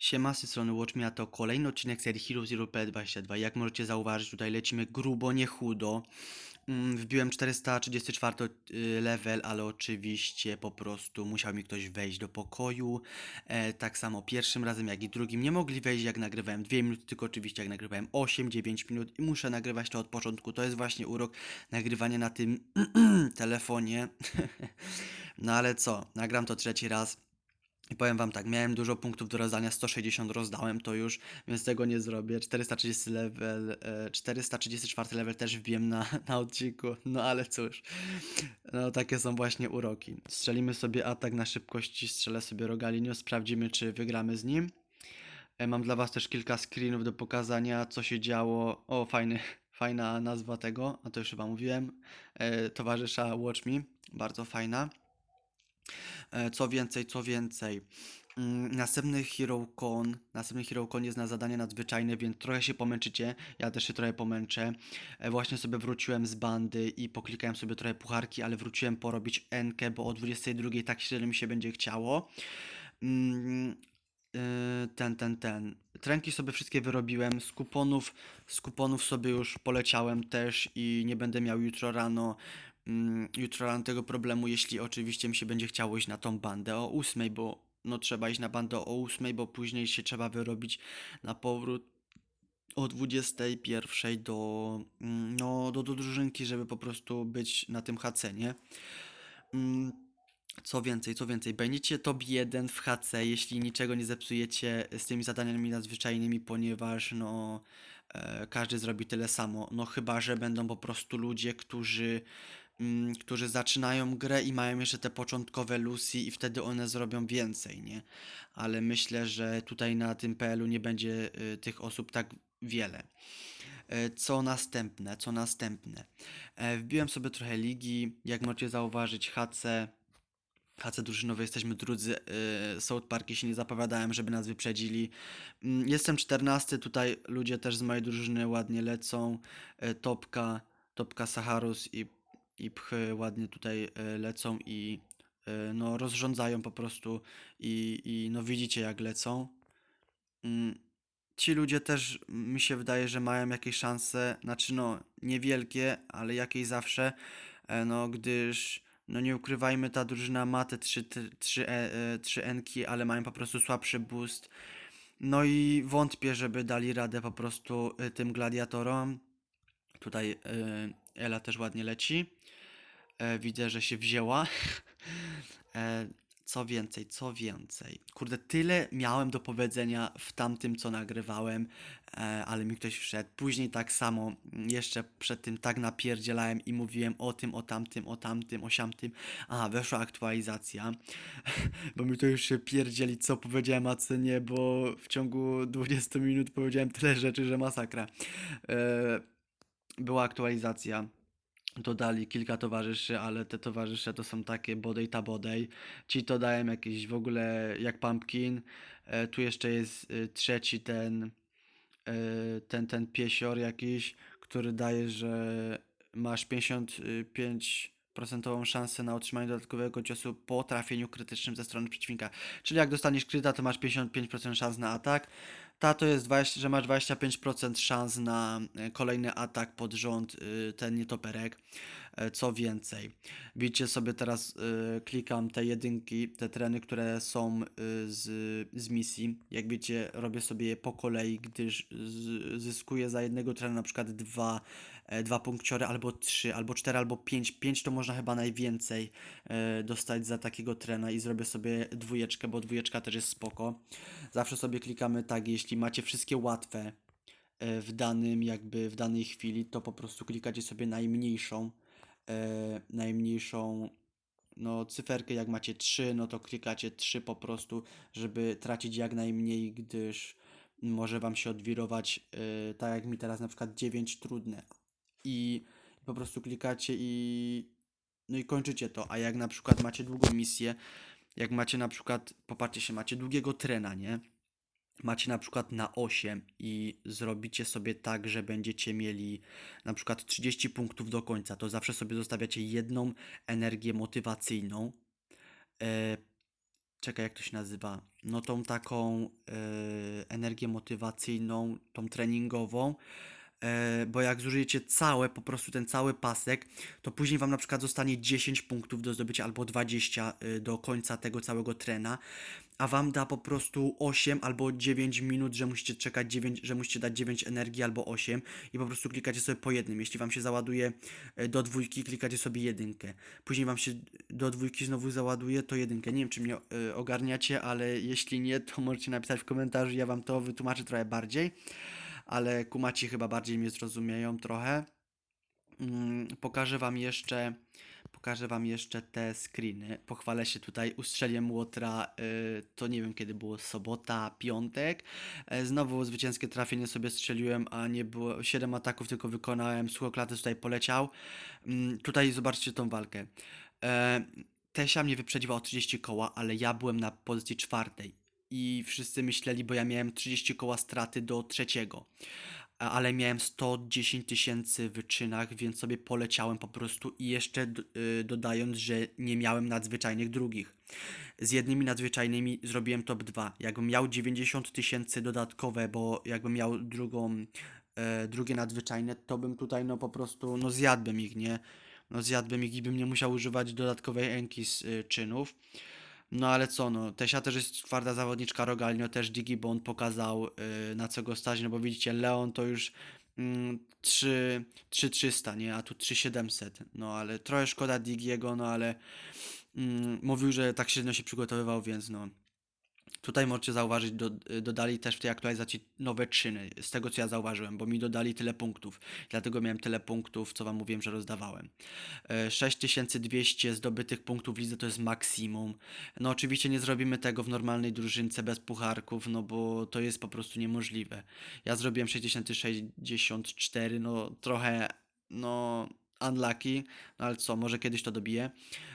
Siema, z tej strony Watchme, a to kolejny odcinek serii Hero Zero P22. Jak możecie zauważyć, tutaj lecimy grubo, nie chudo. Mm, Wbiłem 434 y, level, ale oczywiście po prostu musiał mi ktoś wejść do pokoju. E, tak samo pierwszym razem, jak i drugim. Nie mogli wejść, jak nagrywałem 2 minuty, tylko oczywiście jak nagrywałem 8-9 minut i muszę nagrywać to od początku. To jest właśnie urok nagrywania na tym telefonie. no ale co, nagram to trzeci raz. I powiem wam tak, miałem dużo punktów do rozdania, 160 rozdałem to już, więc tego nie zrobię. 430 level, e, 434 level też wbiłem na, na odcinku, no ale cóż. No takie są właśnie uroki. Strzelimy sobie atak na szybkości, strzelę sobie Rogalinio, sprawdzimy czy wygramy z nim. E, Mam dla was też kilka screenów do pokazania, co się działo. O, fajny, fajna nazwa tego, a to już chyba mówiłem. E, Towarzysza Watch Me, bardzo fajna. E, Co więcej, co więcej. Mm, Następny Hero Con, następny Hero Con jest na zadanie nadzwyczajne, więc trochę się pomęczycie. Ja też się trochę pomęczę. E, Właśnie sobie wróciłem z bandy i poklikałem sobie trochę pucharki, ale wróciłem porobić Enkę, bo o 22 tak średnio mi się będzie chciało. Mm, y, Ten, ten, ten. Trenki sobie wszystkie wyrobiłem. Z kuponów, z kuponów sobie już poleciałem też i nie będę miał jutro rano jutro rano tego problemu, jeśli oczywiście mi się będzie chciało iść na tą bandę o 8, bo no trzeba iść na bandę o 8, bo później się trzeba wyrobić na powrót o 21 do, mm, no, do, do drużynki, żeby po prostu być na tym HC, nie? Mm, co więcej, co więcej, będziecie top 1 w HC, jeśli niczego nie zepsujecie z tymi zadaniami nadzwyczajnymi, ponieważ no e, każdy zrobi tyle samo. No chyba, że będą po prostu ludzie, którzy mm, którzy zaczynają grę i mają jeszcze te początkowe Lucy i wtedy one zrobią więcej, nie? Ale myślę, że tutaj na tym PL-u nie będzie y, tych osób tak wiele. E, Co następne, co następne? E, Wbiłem sobie trochę ligi, jak możecie zauważyć, HC, HC drużynowe jesteśmy drudzy, e, South Park się nie zapowiadałem, żeby nas wyprzedzili. Mm, Jestem 14, tutaj ludzie też z mojej drużyny ładnie lecą, E, Topka, Topka Saharus i, i Pchy ładnie tutaj e, lecą i e, no rozrządzają po prostu i, i no widzicie jak lecą. Mm, Ci ludzie też mi się wydaje, że mają jakieś szanse, znaczy no niewielkie, ale jakieś zawsze, e, no gdyż no nie ukrywajmy, ta drużyna ma te 3, 3, e, 3 enki, ale mają po prostu słabszy boost. No i wątpię, żeby dali radę po prostu tym gladiatorom. Tutaj Ela też ładnie leci. E, widzę, że się wzięła. E, co więcej, co więcej. Kurde, tyle miałem do powiedzenia w tamtym, co nagrywałem, e, ale mi ktoś wszedł. Później tak samo, mm, jeszcze przed tym tak napierdzielałem i mówiłem o tym, o tamtym, o tamtym, o siamtym. Aha, weszła aktualizacja, bo mi to już się pierdzieli, co powiedziałem, a co nie, bo w ciągu 20 minut powiedziałem tyle rzeczy, że masakra. Była aktualizacja dodali kilka towarzyszy, ale te towarzysze to są takie bodej ta bodej. Ci to dają jakieś w ogóle jak pumpkin. E, tu jeszcze jest e, trzeci ten, e, ten, ten piesior jakiś, który daje, że masz 55% szansę na otrzymanie dodatkowego ciosu po trafieniu krytycznym ze strony przeciwnika. Czyli jak dostaniesz kryta, to masz 55% szans na atak. Ta to jest, 20, że masz 25% szans na e, kolejny atak pod rząd, y, ten nietoperek. E, Co więcej, widzicie sobie teraz, y, klikam te jedynki, te treny, które są y, z, z misji. Jak wiecie, robię sobie je po kolei, gdyż zyskuję za jednego trena na przykład dwa, dwa punkciory, albo trzy, albo cztery, albo pięć. Pięć to można chyba najwięcej e, dostać za takiego trena i zrobię sobie dwójeczkę, bo dwójeczka też jest spoko. Zawsze sobie klikamy tak, jeśli macie wszystkie łatwe e, w danym jakby w danej chwili, to po prostu klikacie sobie najmniejszą e, najmniejszą no cyferkę, jak macie 3, no to klikacie 3 po prostu, żeby tracić jak najmniej, gdyż może wam się odwirować, e, tak jak mi teraz na przykład 9 trudne i po prostu klikacie i no i kończycie to, a jak na przykład macie długą misję, jak macie na przykład, popatrzcie się, macie długiego trena, nie? Macie na przykład na 8 i zrobicie sobie tak, że będziecie mieli na przykład 30 punktów do końca, to zawsze sobie zostawiacie jedną energię motywacyjną. E, czekaj, jak to się nazywa? No tą taką e, energię motywacyjną, tą treningową. E, bo jak zużyjecie całe, po prostu ten cały pasek, to później wam na przykład zostanie 10 punktów do zdobycia albo 20 y, do końca tego całego trena, a wam da po prostu 8 albo 9 minut, że musicie czekać 9, że musicie dać 9 energii albo 8 i po prostu klikacie sobie po jednym. Jeśli wam się załaduje y, do dwójki, klikacie sobie jedynkę. Później wam się do dwójki znowu załaduje, to jedynkę. Nie wiem, czy mnie ogarniacie, ale jeśli nie, to możecie napisać w komentarzu, ja wam to wytłumaczę trochę bardziej. Ale kumaci chyba bardziej mnie zrozumieją trochę. Mm, pokażę wam jeszcze pokażę wam jeszcze te screeny. Pochwalę się tutaj, ustrzeliłem Łotra, y, to nie wiem kiedy było, sobota, piątek. E, znowu zwycięskie trafienie sobie strzeliłem, a nie było, 7 ataków tylko wykonałem, słuchoklaty tutaj poleciał. Mm, tutaj zobaczcie tą walkę. E, Tesia mnie wyprzedziła o 30 koła, ale ja byłem na pozycji czwartej. I wszyscy myśleli, bo ja miałem 30 koła straty do trzeciego ale miałem 110 tysięcy w wyczynach, więc sobie poleciałem po prostu i jeszcze y, dodając, że nie miałem nadzwyczajnych drugich. Z jednymi nadzwyczajnymi zrobiłem top 2. Jakbym miał 90 tysięcy dodatkowe, bo jakbym miał drugą, e, drugie nadzwyczajne, to bym tutaj no po prostu, no zjadłbym ich, nie? No zjadłbym ich i bym nie musiał używać dodatkowej enki z y, czynów. No ale co, no, Tesia też jest twarda zawodniczka Rogalino, też Digibond pokazał yy, na co go stać, no bo widzicie, Leon to już mm, 3, 3300, nie, a tu 3700, no ale trochę szkoda Digiego, no ale mm, mówił, że tak średnio się przygotowywał, więc no. Tutaj możecie zauważyć, do, dodali też w tej aktualizacji nowe czyny, z tego co ja zauważyłem, bo mi dodali tyle punktów, dlatego miałem tyle punktów, co wam mówiłem, że rozdawałem. E, 6200 zdobytych punktów w lidze to jest maksimum. No oczywiście nie zrobimy tego w normalnej drużynce bez pucharków, no bo to jest po prostu niemożliwe. Ja zrobiłem 6064, no trochę, no unlucky, no ale co, może kiedyś to dobiję.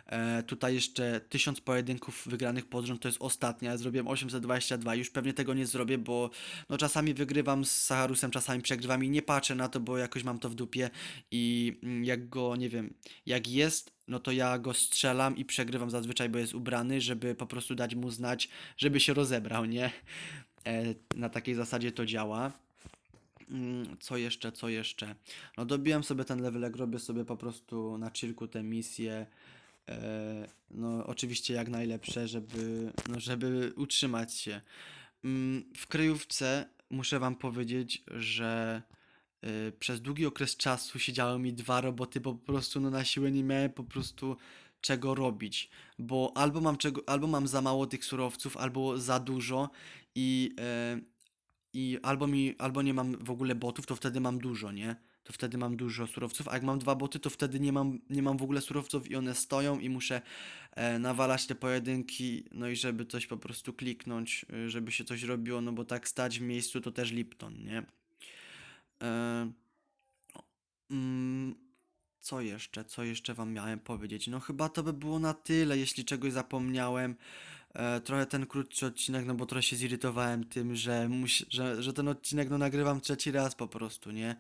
E, tutaj jeszcze 1000 pojedynków wygranych pod rząd, to jest ostatnia, zrobiłem 822, już pewnie tego nie zrobię, bo no czasami wygrywam z Saharusem, czasami przegrywam i nie patrzę na to, bo jakoś mam to w dupie i mm, jak go, nie wiem, jak jest, no to ja go strzelam i przegrywam zazwyczaj, bo jest ubrany, żeby po prostu dać mu znać, żeby się rozebrał, nie? E, na takiej zasadzie to działa. Mm, Co jeszcze, co jeszcze? No dobijam sobie ten levelek, robię sobie po prostu na chillku te misje. E, no oczywiście jak najlepsze, żeby, no, żeby utrzymać się. Mm, W kryjówce muszę wam powiedzieć, że y, przez długi okres czasu siedziały mi dwa roboty, bo po prostu no, na siłę nie miałem po prostu czego robić, bo albo mam, czego, albo mam za mało tych surowców, albo za dużo i, e, i albo mi, albo nie mam w ogóle botów, to wtedy mam dużo, nie? To wtedy mam dużo surowców, a jak mam dwa boty, to wtedy nie mam, nie mam w ogóle surowców i one stoją i muszę e, nawalać te pojedynki, no i żeby coś po prostu kliknąć, y, żeby się coś robiło, no bo tak stać w miejscu to też Lipton, nie? E, mm, co jeszcze? Co jeszcze wam miałem powiedzieć? No chyba to by było na tyle, jeśli czegoś zapomniałem. E, trochę ten krótszy odcinek, no bo trochę się zirytowałem tym, że, musi, że, że ten odcinek no nagrywam trzeci raz po prostu, nie?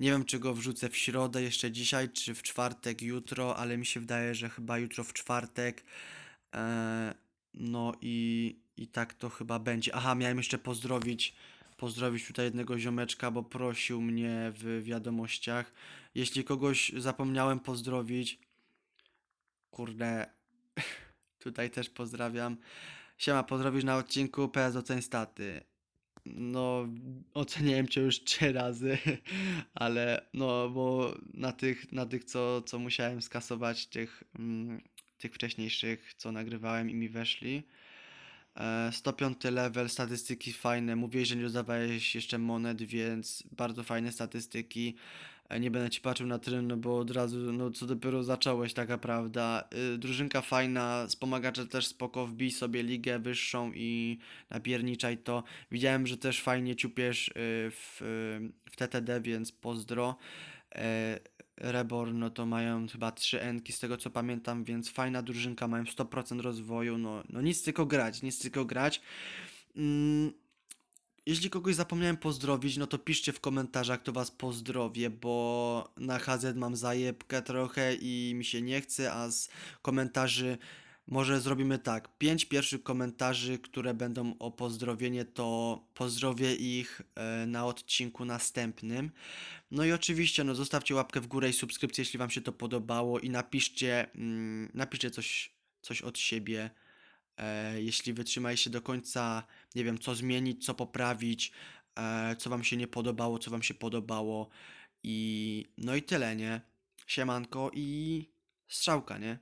Nie wiem, czy go wrzucę w środę jeszcze dzisiaj, czy w czwartek jutro, ale mi się wydaje, że chyba jutro w czwartek. E, no i, i tak to chyba będzie. Aha, miałem jeszcze pozdrowić, pozdrowić tutaj jednego ziomeczka, bo prosił mnie w wiadomościach. Jeśli kogoś zapomniałem pozdrowić, kurde, tutaj też pozdrawiam. Siema, pozdrowisz na odcinku PS oceń staty. No, oceniałem cię już trzy razy, ale no, bo na tych, na tych co, co musiałem skasować, tych, mm, tych wcześniejszych, co nagrywałem i mi weszli. E, 105 level, statystyki fajne. Mówiłeś, że nie dodawałeś jeszcze monet, więc bardzo fajne statystyki. E, Nie będę ci patrzył na tren, no bo od razu, no co dopiero zacząłeś, taka prawda. Y, drużynka fajna, wspomagacze też spoko, wbij sobie ligę wyższą i napierniczaj to. Widziałem, że też fajnie ciupiesz y, w, w TTD, więc pozdro. E, Reborn, no to mają chyba 3 enki z tego co pamiętam, więc fajna drużynka, mają 100% rozwoju, no, no nic tylko grać, nic tylko grać. Mm, jeśli kogoś zapomniałem pozdrowić, no to piszcie w komentarzach, to was pozdrowię, bo na HZ mam zajebkę trochę i mi się nie chce, a z komentarzy Może zrobimy tak. Pięć pierwszych komentarzy, które będą o pozdrowienie, to pozdrowię ich e, na odcinku następnym. No i oczywiście, no zostawcie łapkę w górę i subskrypcję, jeśli wam się to podobało i napiszcie, mm, napiszcie coś, coś od siebie. E, jeśli wytrzymaliście do końca, nie wiem, co zmienić, co poprawić, e, co wam się nie podobało, co wam się podobało i no i tyle, nie? Siemanko i strzałka, nie?